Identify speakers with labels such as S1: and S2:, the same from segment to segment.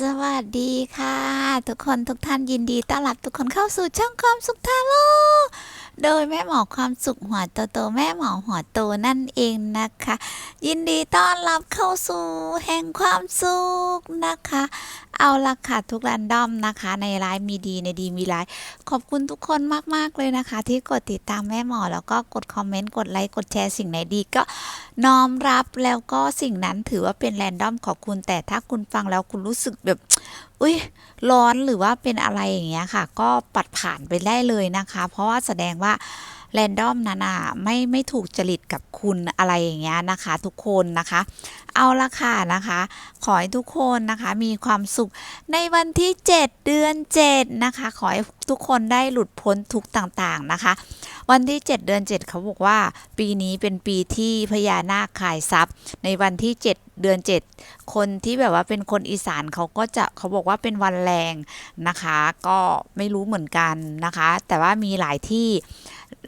S1: สวัสดีค่ะ ทุกคนทุกท่านยินดีต้อนรับทุกคนเข้าสู่ช่องความสุขทาโร่ โดยแม่หมอความสุขหัวโตโตๆแม่หมอหัวโตนั่นเองนะคะ ยินดีต้อนรับเข้าสู่แห่งความสุขนะคะ เอาละค่ะทุกแรนดอมนะคะ ในไลฟ์มีดีในดีมีไลฟ์ขอบคุณทุกคนมาก ๆ เลยนะคะ ที่กดติดตามแม่หมอแล้วก็กดคอมเมนต์กดไลค์กดแชร์สิ่งไหนดีก็น้อมรับแล้วก็สิ่งนั้นถือว่าเป็นแรนดอมของคุณแต่ถ้าคุณฟังแล้วคุณรู้สึกแบบ อุ้ยร้อนหรือว่าเป็นอะไรอย่างเงี้ยค่ะ ก็ปัดผ่านไปได้เลยนะคะ เพราะว่าแสดงว่าแรนดอมนั้นอะไม่ไม่ถูกจริตกับคุณอะไรอย่างเงี้ยนะคะ ทุกคนนะคะ เอาละค่ะนะคะ ขอให้ทุกคนนะคะมีความสุขในวันที่ 7 เดือน 7 นะคะ ขอให้ทุกคนได้หลุดพ้นทุกต่างๆนะคะ วันที่ 7 เดือน 7 เขาบอกว่า ปีนี้เป็นปีที่พญานาคขายทรัพย์ ในวันที่ 7 เดือน 7 คนที่แบบว่าเป็นคนอีสานเขาก็จะเขาบอกว่าเป็นวันแรงนะคะ ก็ไม่รู้เหมือนกันนะคะ แต่ว่ามีหลายที่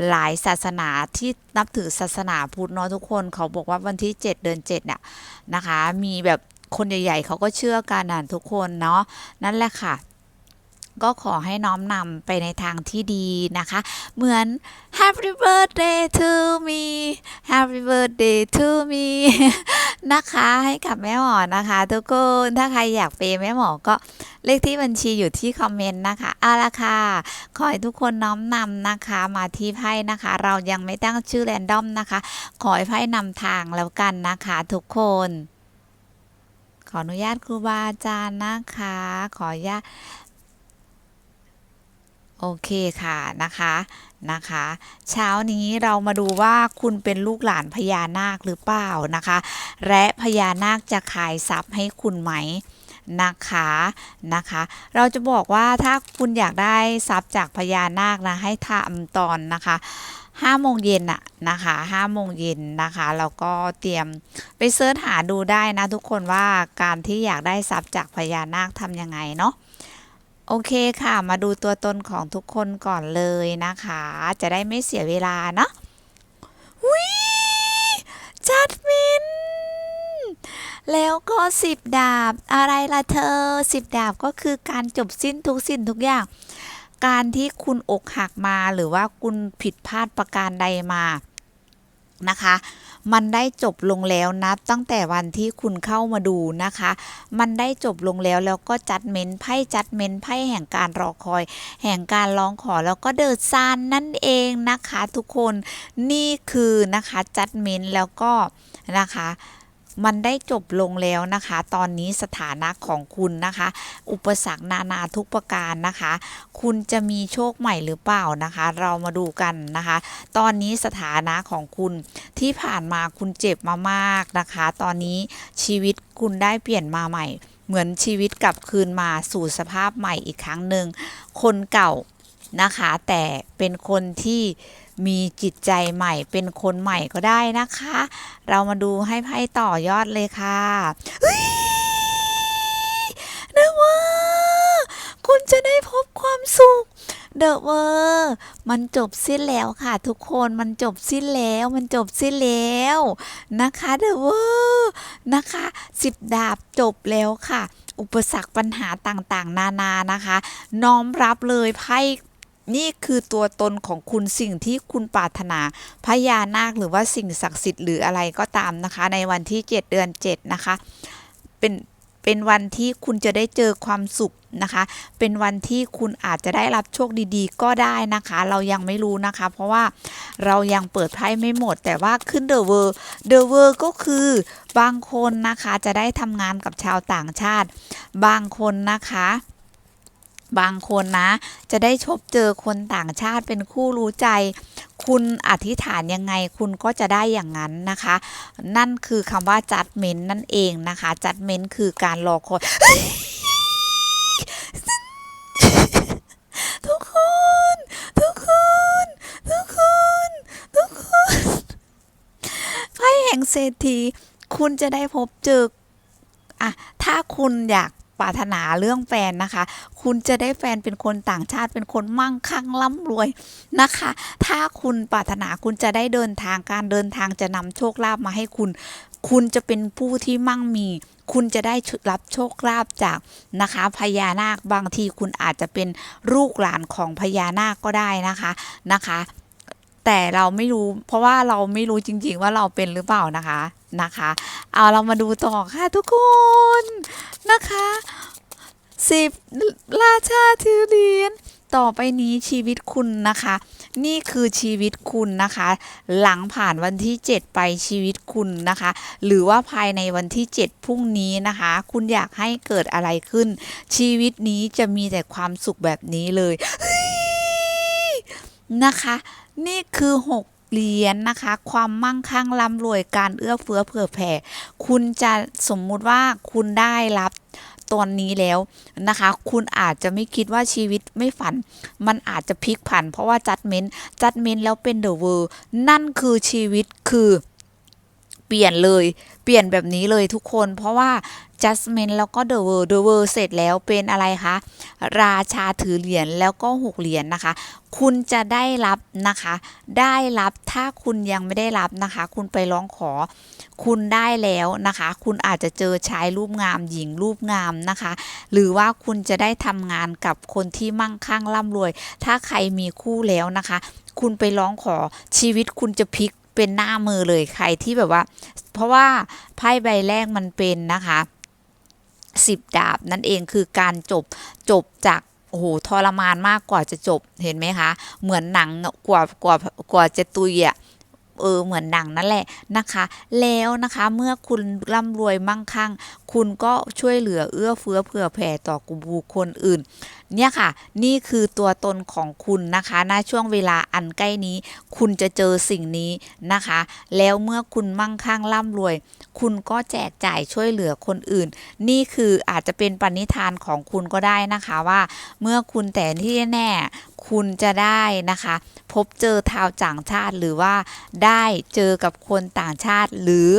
S1: หลายศาสนาที่นับถือศาสนาพุทธเนาะทุกคนเขาบอกว่าวันที่ 7 เดือน7เนี่ยนะคะ มีแบบคนใหญ่ ๆเขาก็เชื่อกันนะทุกคนเนาะนั่นแหละค่ะ ก็ขอให้น้อมนำไปในทางที่ดีนะคะ เหมือน Happy birthday to me Happy birthday to me นะคะให้กับแม่หมอนะคะ ทุกคนถ้าใครอยากเปย์แม่หมอก็เลขที่บัญชีอยู่ที่คอมเมนต์นะคะเอาละค่ะขอให้ทุกคนน้อมนำนะคะมาที่ไพ่นะคะ เรายังไม่ตั้งชื่อแรนดอมนะคะ ขอให้ไพ่นำทางแล้วกันนะคะ ทุกคนขออนุญาตครูบาอาจารย์นะคะ ขออนุญาต โอเคค่ะนะคะนะคะ เช้านี้เรามาดูว่าคุณเป็นลูกหลานพญานาคหรือเปล่านะคะ และพญานาคจะขายทรัพย์ให้คุณไหมนะคะนะคะ เราจะบอกว่าถ้าคุณอยากได้ทรัพย์จากพญานาคนะให้ทำตอนนะคะห้าโมงเย็นอะนะคะห้าโมงเย็นนะคะแล้วก็เตรียมไปเสิร์ชหาดูได้นะทุกคนว่าการที่อยากได้ทรัพย์จากพญานาคทำยังไงเนาะ โอเคค่ะ มาดูตัวตนของทุกคนก่อนเลยนะคะ จะได้ไม่เสียเวลาเนาะวิจัดมิน แล้วก็สิบดาบอะไรล่ะเธอสิบดาบก็คือการจบสิ้นทุกสิ่งทุกอย่าง การที่คุณอกหักมาหรือว่าคุณผิดพลาดประการใดมานะคะ มันได้จบลงแล้วนับตั้งแต่วันที่คุณเข้ามาดูนะคะ มันได้จบลงแล้วแล้วก็จัดเมนไพ่จัดเมนไพ่แห่งการรอคอย แห่งการร้องขอแล้วก็เดินซานนั่นเองนะคะ ทุกคนนี่คือนะคะจัดเมนแล้วก็นะคะ มันได้จบลงแล้วนะคะ ตอนนี้สถานะของคุณนะคะ อุปสรรคนานาทุกประการนะคะ คุณจะมีโชคใหม่หรือเปล่านะคะ เรามาดูกันนะคะ ตอนนี้สถานะของคุณที่ผ่านมาคุณเจ็บมามากนะคะ ตอนนี้ชีวิตคุณได้เปลี่ยนมาใหม่ เหมือนชีวิตกลับคืนมาสู่สภาพใหม่อีกครั้งหนึ่งคนเก่านะคะ แต่เป็นคนที่ มีจิตใจใหม่เป็นคนใหม่ก็ได้นะคะ เรามาดูให้ไพ่ต่อยอดเลยค่ะเฮ้อะวอร์คุณจะได้พบความสุขเดอะเวอร์มันจบสิ้นแล้วค่ะ ทุกคนมันจบสิ้นแล้วมันจบสิ้นแล้วนะคะเดอะเวอร์นะคะสิบดาบจบแล้วค่ะ อุปสรรคปัญหาต่างๆ นานานะคะ น้อมรับเลยไพ่ นี่คือตัวตนของคุณสิ่งที่คุณปรารถนาพญานาคหรือว่าสิ่งศักดิ์สิทธิ์หรืออะไรก็ตามนะคะ ในวันที่ 7 เดือน 7 นะคะ เป็นเป็นวันที่คุณจะได้เจอความสุขนะคะ เป็นวันที่คุณอาจจะได้รับโชคดีๆ ก็ได้นะคะ เรายังไม่รู้นะคะ เพราะว่าเรายังเปิดไพ่ไม่หมด แต่ว่าขึ้นเดอะเวอร์เดอะเวอร์ก็คือบางคนนะคะจะได้ทำงานกับชาวต่างชาติ บางคนนะคะ บางคนนะ จะได้พบเจอคนต่างชาติเป็นคู่รู้ใจ คุณอธิษฐานยังไงคุณก็จะได้อย่างนั้นนะคะ นั่นคือคำว่า judgment นั่นเองนะคะ judgment คือการรอคอยทุกคนทุกคนทุกคนทุกคนไพ่แห่งเศรษฐีคุณจะได้พบเจออะถ้าคุณอยาก ปรารถนาเรื่องแฟนนะคะ คุณจะได้แฟนเป็นคนต่างชาติเป็นคนมั่งคั่งร่ำรวยนะคะ ถ้าคุณปรารถนาคุณจะได้เดินทางการเดินทางจะนำโชคลาภมาให้คุณ คุณจะเป็นผู้ที่มั่งมีคุณจะได้รับโชคลาภจากนะคะพญานาคบางทีคุณอาจจะเป็นลูกหลานของพญานาคก็ได้นะคะนะคะ แต่เราไม่รู้เพราะว่าเราไม่รู้จริง ๆ ว่าเราเป็นหรือเปล่านะคะ นะคะ เอาเรามาดูต่อค่ะทุกคนนะคะสิบราชาถือเหรียญต่อไปนี้ชีวิตคุณนะคะ นี่คือชีวิตคุณนะคะ หลังผ่านวันที่ 7 ไปชีวิตคุณนะคะ หรือว่าภายในวันที่ 7 พรุ่งนี้นะคะ คุณอยากให้เกิดอะไรขึ้น ชีวิตนี้จะมีแต่ความสุขแบบนี้เลยเฮ้ยนะคะ นี่คือ 6 เหรียญนะคะ ความมั่งคั่งร่ำรวยการเอื้อเฟื้อเผื่อแผ่ คุณจะสมมุติว่าคุณได้รับตอนนี้แล้วนะคะ คุณอาจจะไม่คิดว่าชีวิตไม่ฝัน มันอาจจะพลิกผัน เพราะว่าจัดเม้นจัดเม้นแล้วเป็นเดอะเวอร์นั่นคือชีวิตคือ เปลี่ยนเลย เปลี่ยนแบบนี้เลยทุกคน เพราะว่า Judgment แล้วก็ The World The World เสร็จแล้วเป็นอะไรคะ ราชาถือเหรียญแล้วก็หกเหรียญนะคะ คุณจะได้รับนะคะ ได้รับถ้าคุณยังไม่ได้รับนะคะ คุณไปร้องขอ คุณได้แล้วนะคะ คุณอาจจะเจอชายรูปงามหญิงรูปงามนะคะ หรือว่าคุณจะได้ทำงานกับคนที่มั่งคั่งร่ำรวย ถ้าใครมีคู่แล้วนะคะ คุณไปร้องขอชีวิตคุณจะพลิก เป็นหน้ามือเลยใครที่แบบว่า เพราะว่าไพ่ใบแรกมันเป็นนะคะสิบดาบนั่นเองคือการจบจบจากโอ้โหทรมานมากกว่าจะจบเห็นไหมคะ เหมือนหนังกว่ากว่ากว่าจะตุยอะ เออเหมือนหนังนั่นแหละนะคะ แล้วนะคะเมื่อคุณร่ำรวยมั่งคั่ง คุณก็ช่วยเหลือเอื้อเฟื้อเผื่อแผ่ต่อกลุ่มบุคคลอื่น เนี่ยค่ะ นี่คือตัวตนของคุณนะคะณช่วงเวลาอันใกล้นี้ คุณจะเจอสิ่งนี้นะคะ แล้วเมื่อคุณมั่งคั่งร่ำรวย คุณก็แจกจ่ายช่วยเหลือคนอื่น นี่คืออาจจะเป็นปณิธานของคุณก็ได้นะคะว่า เมื่อคุณแต่ที่แน่ คุณจะได้นะคะ พบเจอชาวต่างชาติหรือว่าได้เจอกับคนต่างชาติ หรือ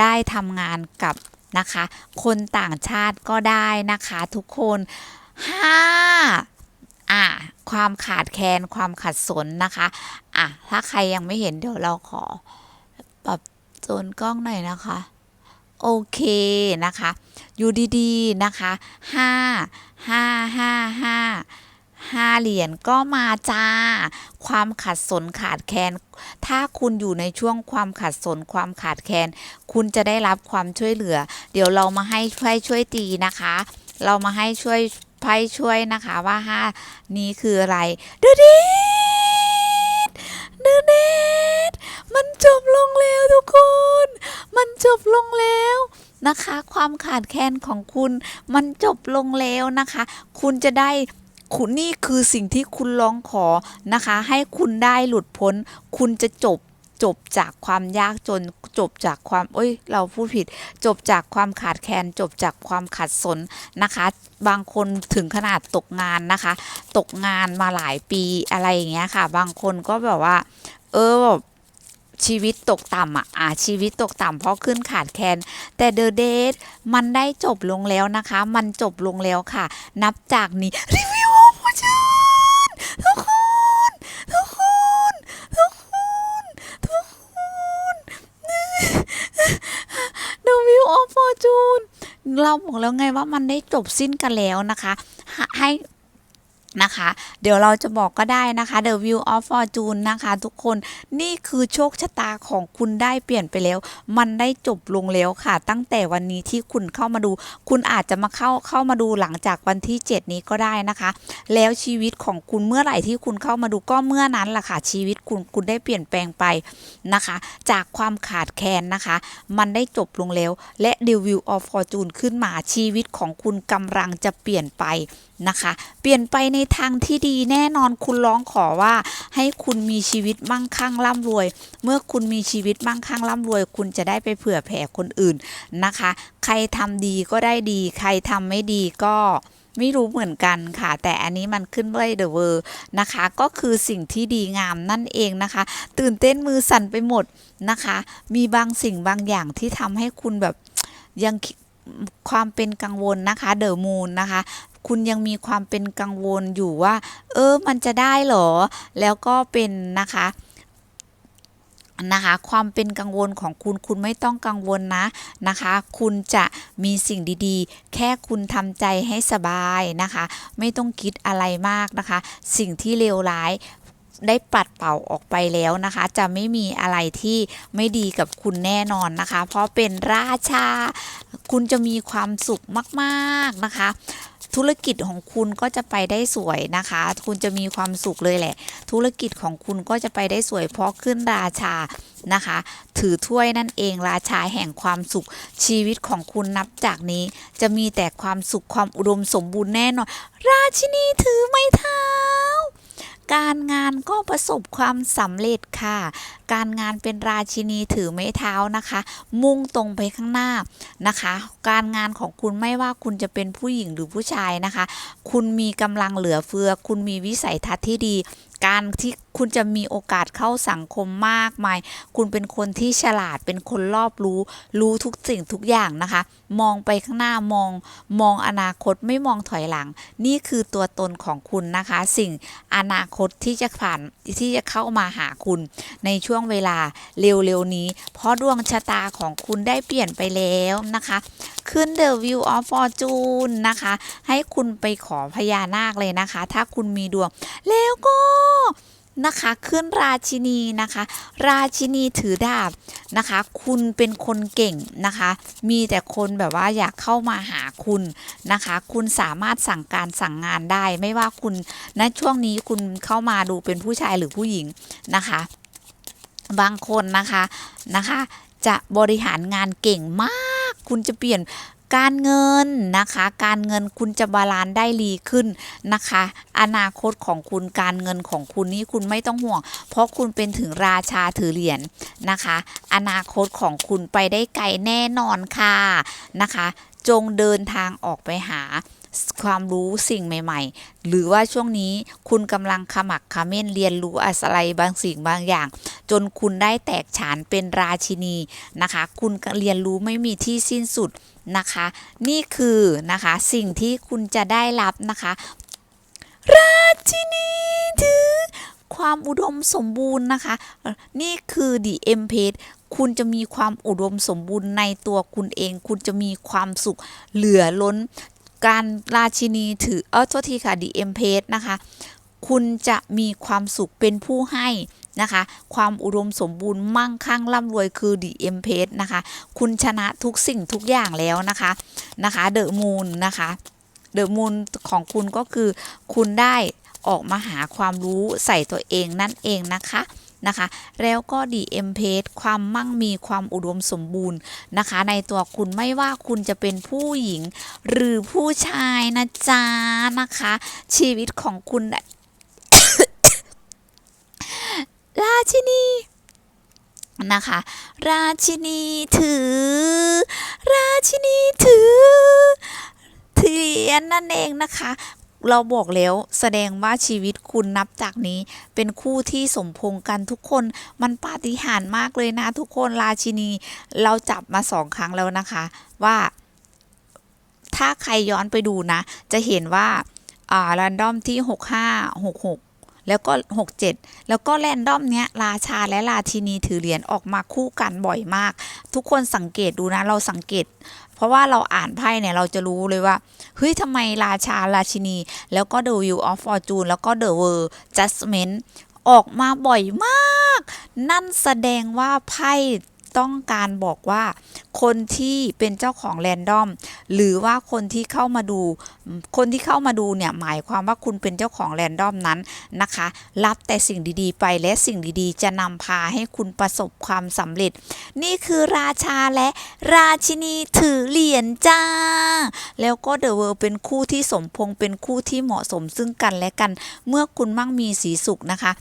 S1: ได้ทำงานกับนะคะ คนต่างชาติก็ได้นะคะทุกคนห้าอะความขาดแคลนความขัดสนนะคะอะถ้าใครยังไม่เห็นเดี๋ยวเราขอปรับโซนกล้องหน่อยนะคะโอเคนะคะ อยู่ดีๆนะคะห้าห้าห้าห้าห้า เหรียญก็มาจ้า ความขัดสนขาดแคลนถ้าคุณอยู่ในช่วงความขัดสนความขาดแคลนคุณจะได้รับความช่วยเหลือ เดี๋ยวเรามาให้ไพ่ช่วยตีนะคะ เรามาให้ช่วยไพ่ช่วยนะคะว่าห้านี้คืออะไรเดเดดเดเดดมันจบลงแล้วทุกคน มันจบลงแล้วนะคะ ความขาดแคลนของคุณมันจบลงแล้วนะคะ คุณจะได้ คุณนี่คือสิ่งที่คุณร้องขอนะคะ ให้คุณได้หลุดพ้น คุณจะจบจบจากความยากจนจบจากความเอ้ย เราพูดผิด จบจากความขาดแคลน จบจากความขัดสนนะคะ บางคนถึงขนาดตกงานนะคะ ตกงานมาหลายปีอะไรอย่างเงี้ยค่ะ บางคนก็แบบว่า เออแบบชีวิตตกต่ำอะอาชีวิตตกต่ำเพราะขึ้นขาดแคลน แต่เดอะเดทมันได้จบลงแล้วนะคะ มันจบลงแล้วค่ะ นับจากนี้รีวิว ชั่นทุกคนทุกคนทุกคนทุกคนเดอะวิวออฟฟอร์จูนเราบอกแล้วไงว่ามันได้จบสิ้นกันแล้วนะคะ ให้ นะคะ เดี๋ยวเราจะบอกก็ได้นะคะ The View of Fortune นะคะ ทุกคนนี่คือโชคชะตาของคุณได้เปลี่ยนไปแล้ว มันได้จบลงแล้วค่ะ ตั้งแต่วันนี้ที่คุณเข้ามาดู คุณอาจจะมาเข้าเข้ามาดูหลังจากวันที่ 7 นี้ก็ได้นะคะ แล้วชีวิตของคุณเมื่อไหร่ที่คุณเข้ามาดูก็เมื่อนั้นแหละค่ะ ชีวิตคุณคุณได้เปลี่ยนแปลงไปนะคะ จากความขาดแคลนนะคะ มันได้จบลงแล้ว และ The View of Fortune ขึ้นมาชีวิตของคุณกำลังจะเปลี่ยนไป นะคะ เปลี่ยนไปในทางที่ดีแน่นอนคุณร้องขอว่า ให้คุณมีชีวิตมั่งคั่งร่ำรวย เมื่อคุณมีชีวิตมั่งคั่งร่ำรวย คุณจะได้ไปเผื่อแผ่คนอื่นนะคะ ใครทำดีก็ได้ดี ใครทำไม่ดีก็ไม่รู้เหมือนกันค่ะ แต่อันนี้มันขึ้นด้วยเดอะเวอร์นะคะ ก็คือสิ่งที่ดีงามนั่นเองนะคะ ตื่นเต้นมือสั่นไปหมดนะคะ มีบางสิ่งบางอย่างที่ทำให้คุณแบบยังความเป็นกังวลนะคะเดอะมูนนะคะ คุณยังมีความเป็นกังวลอยู่ว่า เออมันจะได้เหรอ แล้วก็เป็นนะคะนะคะความเป็นกังวลของคุณคุณไม่ต้องกังวลนะนะคะ คุณจะมีสิ่งดีๆ แค่คุณทำใจให้สบายนะคะ ไม่ต้องคิดอะไรมากนะคะ สิ่งที่เลวร้ายได้ปัดเป่าออกไปแล้วนะคะ จะไม่มีอะไรที่ไม่ดีกับคุณแน่นอนนะคะ เพราะเป็นราชา คุณจะมีความสุขมาก ๆนะคะ ธุรกิจของคุณก็จะไปได้สวยนะคะ คุณจะมีความสุขเลยแหละ ธุรกิจของคุณก็จะไปได้สวย เพราะขึ้นราชานะคะ ถือถ้วยนั่นเองราชาแห่งความสุขชีวิตของคุณนับจากนี้ จะมีแต่ความสุขความอุดมสมบูรณ์แน่นอนราชินีถือไม้เท้า การงานก็ประสบความสำเร็จค่ะ การงานเป็นราชินีถือไม้เท้านะคะ มุ่งตรงไปข้างหน้านะคะ การงานของคุณไม่ว่าคุณจะเป็นผู้หญิงหรือผู้ชายนะคะ คุณมีกำลังเหลือเฟือ คุณมีวิสัยทัศน์ที่ดี การที่ คุณจะมีโอกาสเข้าสังคมมากมาย คุณเป็นคนที่ฉลาดเป็นคนรอบรู้ รู้ทุกสิ่งทุกอย่างนะคะ มองไปข้างหน้ามองมองอนาคตไม่มองถอยหลัง นี่คือตัวตนของคุณนะคะ สิ่งอนาคตที่จะผ่านที่จะเข้ามาหาคุณ ในช่วงเวลาเร็วๆนี้ เพราะดวงชะตาของคุณได้เปลี่ยนไปแล้วนะคะขึ้น The View of Fortune นะคะ ให้คุณไปขอพญานาคเลยนะคะ ถ้าคุณมีดวง แล้วก็ นะคะขึ้นราชินีนะคะ ราชินีถือดาบนะคะ คุณเป็นคนเก่งนะคะ มีแต่คนแบบว่าอยากเข้ามาหาคุณนะคะ คุณสามารถสั่งการสั่งงานได้ ไม่ว่าคุณณช่วงนี้คุณเข้ามาดูเป็นผู้ชายหรือผู้หญิงนะคะ บางคนนะคะนะคะ จะบริหารงานเก่งมาก คุณจะเปลี่ยน การเงินนะคะ การเงินคุณจะบาลานซ์ได้ดีขึ้นนะคะ อนาคตของคุณการเงินของคุณนี่คุณไม่ต้องห่วง เพราะคุณเป็นถึงราชาถือเหรียญนะคะ อนาคตของคุณไปได้ไกลแน่นอนค่ะนะคะ จงเดินทางออกไปหาความรู้สิ่งใหม่ ๆ หรือว่าช่วงนี้คุณกำลังขมักเขม้นเรียนรู้อะไรบางสิ่งบางอย่าง จนคุณได้แตกฉานเป็นราชินีนะคะ คุณเรียนรู้ไม่มีที่สิ้นสุด นะคะ นี่คือนะคะสิ่งที่คุณจะได้รับนะคะ ราชินีถือความอุดมสมบูรณ์นะคะ นี่คือ The M Page คุณจะมีความอุดมสมบูรณ์ในตัวคุณเอง คุณจะมีความสุขเหลือล้น การราชินีถือเออโทษทีค่ะ The M Page นะคะ คุณจะมีความสุขเป็นผู้ให้ นะคะ ความอุดมสมบูรณ์มั่งคั่งร่ำรวยคือ The M Page นะคะ คุณชนะทุกสิ่งทุกอย่างแล้วนะคะนะคะเดอะมูนนะคะเดอะมูนของคุณก็คือคุณได้ออกมาหาความรู้ใส่ตัวเองนั่นเองนะคะนะคะ แล้วก็ DM Page ความมั่งมีความอุดมสมบูรณ์นะคะ ในตัวคุณไม่ว่าคุณจะเป็นผู้หญิงหรือผู้ชายนะจ๊ะนะคะ ชีวิตของคุณ ราชินีนะคะ ราชินีถือ ราชินีถือเทียนนั่นเองนะคะ เราบอกแล้วแสดงว่าชีวิตคุณนับจากนี้ เป็นคู่ที่สมพงกันทุกคนมันปาฏิหาริย์มากเลยนะทุกคนราชินี เราจับมาสองครั้งแล้วนะคะ ว่าถ้าใครย้อนไปดูนะ จะเห็นว่าอ่ารันดอมที่ 65 66 แล้วก็ 67 แล้วก็แรนดอมเนี้ยราชาและราชินีถือเหรียญออกมาคู่กันบ่อยมาก ทุกคนสังเกตดูนะเราสังเกต เพราะว่าเราอ่านไพ่เนี่ยเราจะรู้เลยว่าเฮ้ยทำไมราชาราชินี แล้วก็ The Wheel of Fortune แล้วก็ The World Judgment ออกมาบ่อยมาก นั่นแสดงว่าไพ่ ต้องการบอกว่า คนที่เป็นเจ้าของแรนดอมหรือว่าคนที่เข้ามาดู คนที่เข้ามาดูเนี่ยหมายความว่าคุณเป็นเจ้าของแรนดอมนั้นนะคะ รับแต่สิ่งดีๆ ไปและสิ่งดีๆ จะนำพาให้คุณประสบความสำเร็จ นี่คือราชาและราชินีถือเหรียญจ้า แล้วก็เดอะเวิร์เป็นคู่ที่สมพงเป็นคู่ที่เหมาะสมซึ่งกันและกัน เมื่อคุณมั่งมีสีสุขนะคะ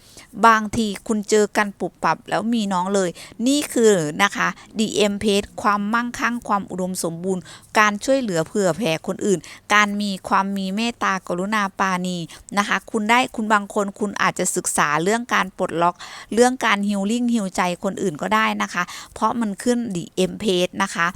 S1: บางทีคุณเจอกันปุบปับแล้วมีน้องเลย นี่คือนะคะ DM Page ความมั่งคั่งความอุดมสมบูรณ์ การช่วยเหลือเผื่อแผ่คนอื่น การมีความมีเมตตากรุณาปาณีนะคะ คุณได้คุณบางคนคุณอาจจะศึกษาเรื่องการปลดล็อก เรื่องการฮิลลิ่งฮิลใจคนอื่นก็ได้นะคะ เพราะมันขึ้น DM Page นะคะ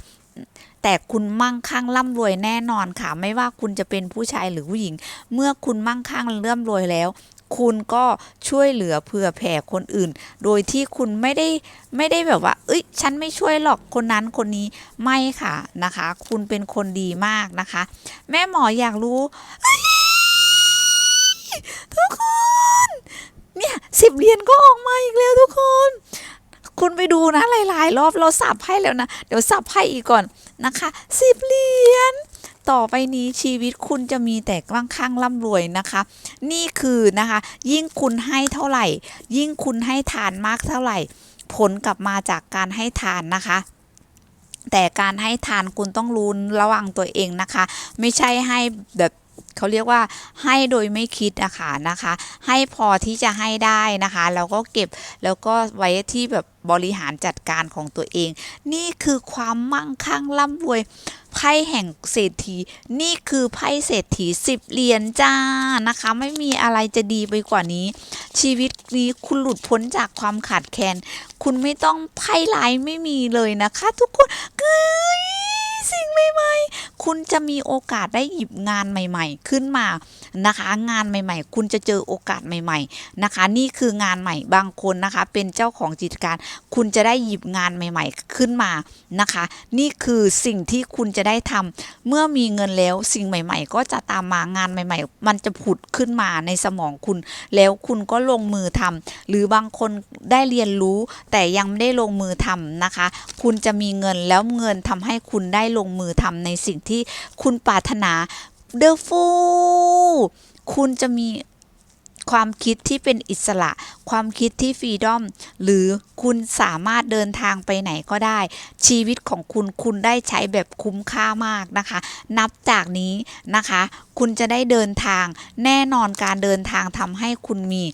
S1: แต่คุณมั่งคั่งร่ำรวยแน่นอนค่ะ ไม่ว่าคุณจะเป็นผู้ชายหรือผู้หญิง เมื่อคุณมั่งคั่งร่ำรวยแล้ว คุณก็ช่วยเหลือเผื่อแผ่คนอื่น โดยที่คุณไม่ได้ไม่ได้แบบว่า เอ้ย ฉันไม่ช่วยหรอกคนนั้นคนนี้ไม่ค่ะนะคะ คุณเป็นคนดีมากนะคะ แม่หมออยากรู้ทุกคน เนี่ยสิบเหรียญก็ออกมาอีกแล้วทุกคน คุณไปดูนะหลายๆ รอบเราสับให้แล้วนะ เดี๋ยวสับให้อีกก่อนนะคะสิบเหรียญ ต่อไปนี้ชีวิตคุณจะมีแต่กลางข้างร่ำรวยนะคะ นี่คือนะคะ ยิ่งคุณให้เท่าไหร่ ยิ่งคุณให้ทานมากเท่าไหร่ ผลกลับมาจากการให้ทานนะคะแต่การให้ทานคุณต้องรู้ระวังตัวเองนะคะ ไม่ใช่ให้แบบ เขาเรียกว่าให้โดยไม่คิดอะคะนะคะ ให้พอที่จะให้ได้นะคะแล้วก็เก็บแล้วก็ไว้ที่แบบบริหารจัดการของตัวเอง นี่คือความมั่งคั่งร่ำรวยไพ่แห่งเศรษฐี นี่คือไพ่เศรษฐีสิบเหรียญจ้านะคะ ไม่มีอะไรจะดีไปกว่านี้ ชีวิตนี้คุณหลุดพ้นจากความขาดแคลนคุณไม่ต้องไพ่ร้ายไม่มีเลยนะคะ ทุกคนเฮ้ย สิ่งใหม่ๆ คุณจะมีโอกาสได้หยิบงานใหม่ ๆ ขึ้นมานะคะ งานใหม่ ๆ คุณจะเจอโอกาสใหม่ ๆนะคะ นี่คืองานใหม่บางคนนะคะ เป็นเจ้าของกิจการ คุณจะได้หยิบงานใหม่ ๆ ขึ้นมานะคะ นี่คือสิ่งที่คุณจะได้ทำเมื่อมีเงินแล้วสิ่งใหม่ ๆ ก็จะตามมางานใหม่ ๆ มันจะผุดขึ้นมาในสมองคุณ แล้วคุณก็ลงมือทำหรือบางคนได้เรียนรู้แต่ยังไม่ได้ลงมือทำนะคะ คุณจะมีเงินแล้วเงินทำให้คุณได้ลงมือทำในสิ่งที่คุณปรารถนาเดอฟูคุณจะมีความคิดที่เป็นอิสระ ความคิดที่ฟรีดอม หรือคุณสามารถเดินทางไปไหนก็ได้ ชีวิตของคุณคุณได้ใช้แบบคุ้มค่ามากนะคะ นับจากนี้นะคะ คุณจะได้เดินทาง แน่นอนการเดินทางทำให้คุณมี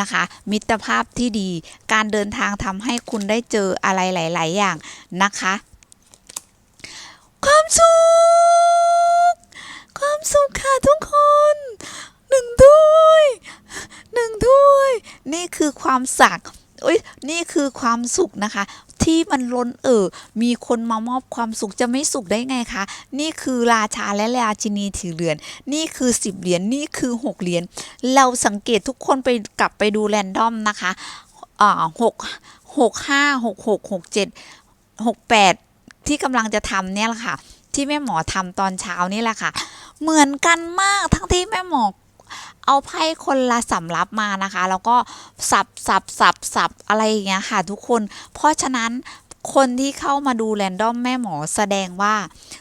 S1: นะคะ มิตรภาพที่ดี การเดินทางทำให้คุณได้เจออะไรหลาย ๆ อย่างนะคะ ความสุข ความสุขค่ะทุกคน หนึ่งถ้วยหนึ่งถ้วย นี่คือความสักอุ้ยนี่คือความสุขนะคะ ที่มันล้นเอ่อมีคนมามอบความสุขจะไม่สุขได้ไงคะ นี่คือราชาและราชินีถือเหรียญนี่คือสิบเหรียญนี่คือหกเหรียญเราสังเกตทุกคนไปกลับไปดูแรนดอมนะคะอ่าหกหกห้าหกหกหกเจ็ดหกแปด ที่กำลังจะทำเนี่ยแหละค่ะ ที่แม่หมอทำตอนเช้านี่แหละค่ะ เหมือนกันมากทั้งที่แม่หมอเอาไพ่คนละสำรับมานะคะ แล้วก็สับสับสับสับอะไรอย่างเงี้ยค่ะ ทุกคน เพราะฉะนั้นคนที่เข้ามาดูแรนดอมแม่หมอแสดงว่า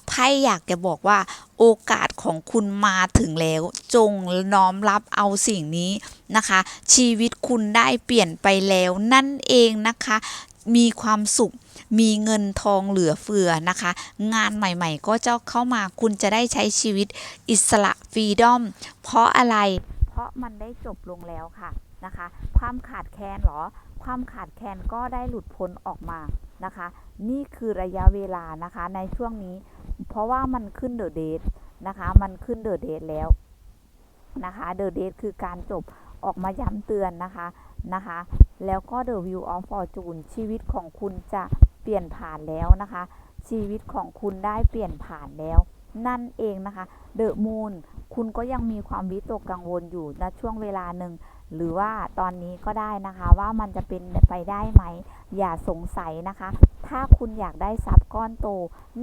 S1: ไพ่อยากจะบอกว่า โอกาสของคุณมาถึงแล้ว จงน้อมรับเอาสิ่งนี้นะคะ ชีวิตคุณได้เปลี่ยนไปแล้วนั่นเองนะคะ มีความสุข มีเงินทองเหลือเฟือนะคะ งานใหม่ๆ ก็จะเข้ามาคุณจะได้ใช้ชีวิตอิสระฟรีดอม เพราะอะไร เพราะมันได้จบลงแล้วค่ะนะคะ ความขาดแคลนเหรอ ความขาดแคลนก็ได้หลุดพ้นออกมานะคะ นี่คือระยะเวลานะคะในช่วงนี้ เพราะว่ามันขึ้นเดอะเดทนะคะ มันขึ้นเดอะเดทแล้วนะคะ เดอะเดทคือการจบออกมาย้ำเตือนนะคะ นะคะ แล้วก็ The View of Fortune ชีวิตของคุณจะเปลี่ยนผ่านแล้วนะคะ ชีวิตของคุณได้เปลี่ยนผ่านแล้ว นั่นเองนะคะ The Moon คุณก็ยังมีความวิตกกังวลอยู่ณช่วงเวลาหนึ่งหรือว่าตอนนี้ก็ได้นะคะว่ามันจะเป็นไปได้ไหม อย่าสงสัยนะคะ ถ้าคุณอยากได้ทรัพย์ก้อนโต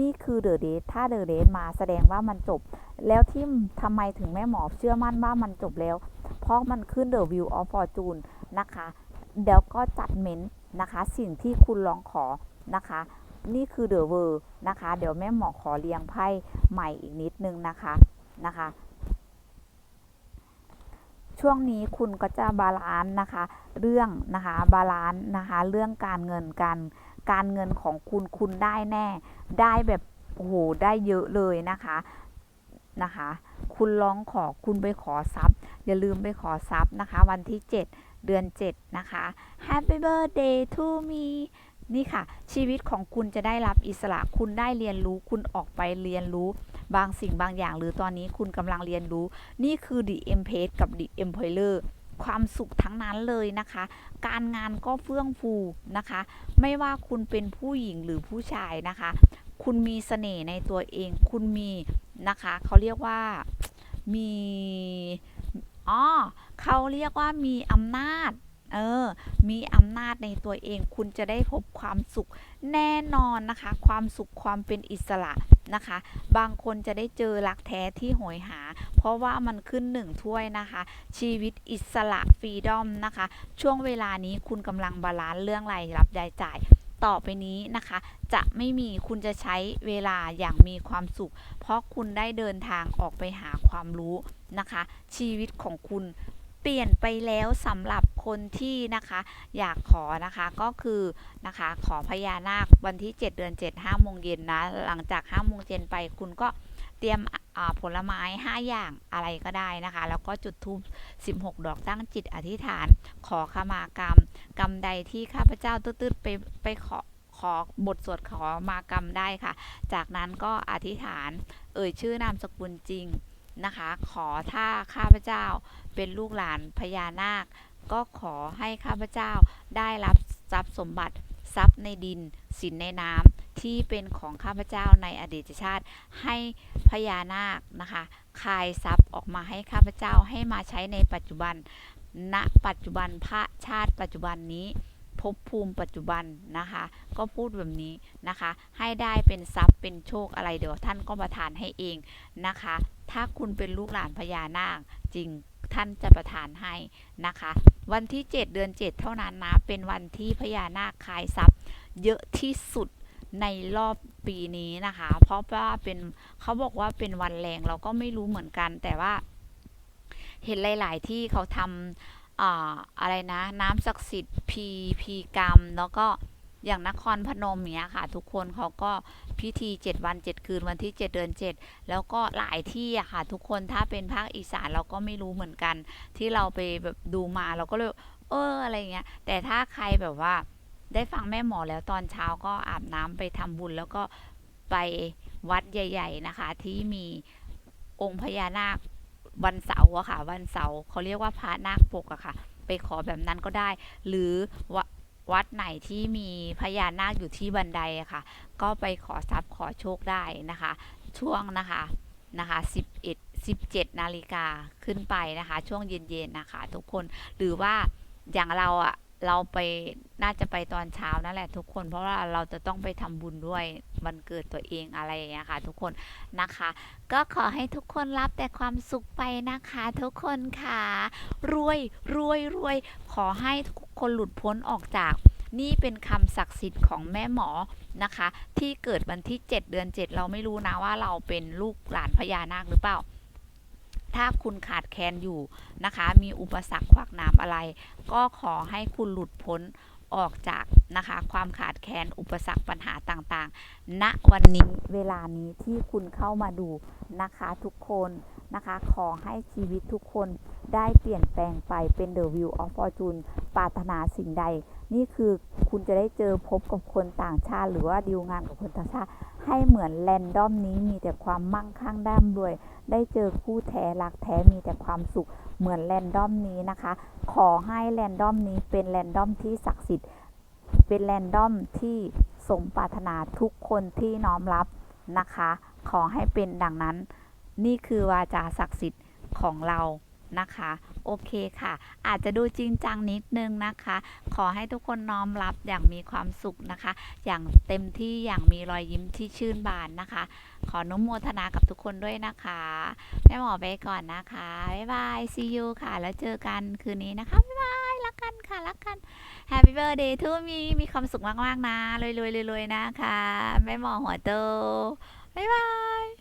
S1: นี่คือเดอะเดทถ้าเดอะเดทมาแสดงว่ามันจบ แล้วที่ทำไมถึงแม่หมอเชื่อมั่นว่ามันจบแล้ว เพราะมันขึ้น The View of Fortune น นะคะ เดี๋ยวก็จัดเม้นต์นะคะ สิ่งที่คุณร้องขอนะคะ นี่คือ The World นะคะ เดี๋ยวแม่หมอขอเรียงไพ่ใหม่อีกนิดนึงนะคะนะคะ ช่วงนี้คุณก็จะบาลานซ์นะคะ เรื่องนะคะบาลานซ์นะคะ เรื่องการเงินการการเงินของคุณคุณได้แน่ ได้แบบโอ้โหได้เยอะเลยนะคะนะคะ คุณร้องขอคุณไปขอทรัพย์ อย่าลืมไปขอทรัพย์นะคะ วันที่ 7 เดือน 7 นะคะ Happy birthday to me นี่ค่ะ ชีวิตของคุณจะได้รับอิสระคุณได้เรียนรู้ คุณออกไปเรียนรู้ บางสิ่งบางอย่าง หรือตอนนี้คุณกำลังเรียนรู้ นี่คือ The Empress กับ The Emperor ความสุขทั้งนั้นเลยนะคะ การงานก็เฟื่องฟูนะคะ ไม่ว่าคุณเป็นผู้หญิงหรือผู้ชายนะคะ คุณมีเสน่ห์ในตัวเอง คุณมีนะคะ เขาเรียกว่ามีอ๋อ เขาเรียกว่ามีอำนาจ เออ มีอำนาจในตัวเอง คุณจะได้พบความสุขแน่นอนนะคะ ความสุขความเป็นอิสระนะคะ บางคนจะได้เจอรักแท้ที่โหยหา เพราะว่ามันขึ้นหนึ่งถ้วยนะคะ ชีวิตอิสระฟรีดอมนะคะ ช่วงเวลานี้คุณกำลังบาลานซ์เรื่องรายรับรายจ่ายต่อไปนี้นะคะ จะไม่มีคุณจะใช้เวลาอย่างมีความสุข เพราะคุณได้เดินทางออกไปหาความรู้นะคะ ชีวิตของคุณ เปลี่ยนไปแล้วสำหรับคนที่นะคะอยากขอนะคะก็คือนะคะขอพญานาควันที่ 7 เดือน 7 5โมงเย็นนะหลังจาก5โมงเย็นไปคุณก็เตรียมผลไม้ 5 อย่างอะไรก็ได้นะคะ แล้วก็จุดธูป16 ดอกตั้งจิตอธิษฐาน ขอขมากรรม กรรมใดที่ข้าพเจ้าตืดๆไปไปขอขอบทสวดขอมากรรมได้ค่ะ จากนั้นก็อธิษฐานเอ่ยชื่อนามสกุลจริงนะคะ ขอถ้าข้าพเจ้า เป็นลูกหลานพญานาค ก็ขอให้ข้าพเจ้าได้รับทรัพย์สมบัติทรัพย์ในดินสินในน้ำที่เป็นของข้าพเจ้าในอดีตชาติ ให้พญานาคนะคะคายทรัพย์ออกมาให้ข้าพเจ้าให้มาใช้ในปัจจุบัน ณ ปัจจุบันพระชาติปัจจุบันนี้ภพภูมิปัจจุบันนะคะ ก็พูดแบบนี้นะคะ ให้ได้เป็นทรัพย์เป็นโชคอะไรเดี๋ยวท่านก็ประทานให้เองนะคะ ถ้าคุณเป็นลูกหลานพญานาคจริง ท่านจะประทานให้นะคะ วันที่ 7 เดือน 7 เท่านั้นนะ เป็นวันที่พญานาคคายทรัพย์เยอะที่สุดในรอบปีนี้นะคะ เพราะว่าเป็นเขาบอกว่าเป็นวันแรงเราก็ไม่รู้เหมือนกัน แต่ว่า เห็นหลาย ๆ ที่เขาทำออะไรนะ น้ำศักดิ์สิทธิ์พีพีกรรม แล้วก็ อย่างนครพนมเนี้ยค่ะ ทุกคนเขาก็พิธี7วัน7คืนวันที่7เดือน7แล้วก็หลายที่อะค่ะ ทุกคนถ้าเป็นภาคอีสานเราก็ไม่รู้เหมือนกัน ที่เราไปแบบดูมาเราก็เลยเอออะไรเงี้ย แต่ถ้าใครแบบว่าได้ฟังแม่หมอแล้วตอนเช้าก็อาบน้ำไปทำบุญ แล้วก็ไปวัดใหญ่ ๆ นะคะ ที่มีองค์พญานาควันเสาร์อะค่ะ วันเสาร์เขาเรียกว่าพระนาคปกอะค่ะ ไปขอแบบนั้นก็ได้ หรือ วัดไหนที่มีพญานาคอยู่ที่บันไดค่ะ ก็ไปขอทรัพย์ขอโชคได้นะคะ ช่วงนะคะนะคะ11 17 นาฬิกาขึ้นไปนะคะ ช่วงเย็นๆนะคะ ทุกคนหรือว่าอย่างเราอะ เราไปน่าจะไปตอนเช้านั่นแหละทุกคน เพราะว่าเราจะต้องไปทำบุญด้วยวันเกิดตัวเองอะไรอย่างเงี้ยค่ะ ทุกคนนะคะ ก็ขอให้ทุกคนรับแต่ความสุขไปนะคะ ทุกคนค่ะ รวยรวยรวยขอให้ทุกคนหลุดพ้นออกจากนี่เป็นคำศักดิ์สิทธิ์ของแม่หมอนะคะ ที่เกิดวันที่ 7 เดือน 7 เราไม่รู้นะว่าเราเป็นลูกหลานพญานาคหรือเปล่า ถ้าคุณขาดแคลนอยู่นะคะ มีอุปสรรคขวากหน้ำอะไร ก็ขอให้คุณหลุดพ้นออกจากนะคะ ความขาดแคลนอุปสรรคปัญหาต่างๆ ณวันนี้เวลานี้ที่คุณเข้ามาดูนะคะทุกคนนะคะขอให้ชีวิตทุกคนได้เปลี่ยนแปลงไปเป็น The View of Fortune ปรารถนาสิ่งใด นี่คือคุณจะได้เจอพบกับคนต่างชาติ หรือว่าดีลงานกับคนต่างชาติ ให้เหมือนแรนดอมนี้มีแต่ความมั่งคั่งด้ามรวย ได้เจอคู่แท้รักแท้มีแต่ความสุขเหมือนแรนดอมนี้นะคะ ขอให้แรนดอมนี้เป็นแรนดอมที่ศักดิ์สิทธิ์ เป็นแรนดอมที่สมปรารถนาทุกคนที่น้อมรับนะคะ ขอให้เป็นดังนั้น นี่คือวาจาศักดิ์สิทธิ์ของเรา นะคะ โอเคค่ะ อาจจะดูจริงจังนิดนึงนะคะ ขอให้ทุกคนน้อมรับอย่างมีความสุขนะคะ อย่างเต็มที่อย่างมีรอยยิ้มที่ชื่นบานนะคะ ขอนุมโมทนากับทุกคนด้วยนะคะแม่หมอไปก่อนนะคะบ๊ายบาย see you ค่ะ แล้วเจอกันคืนนี้นะคะบ๊ายบายรักกันค่ะรักกัน Happy birthday to me มีความสุขมากๆนะรวยๆรวยๆนะคะแม่หมอหัวโตบ๊ายบาย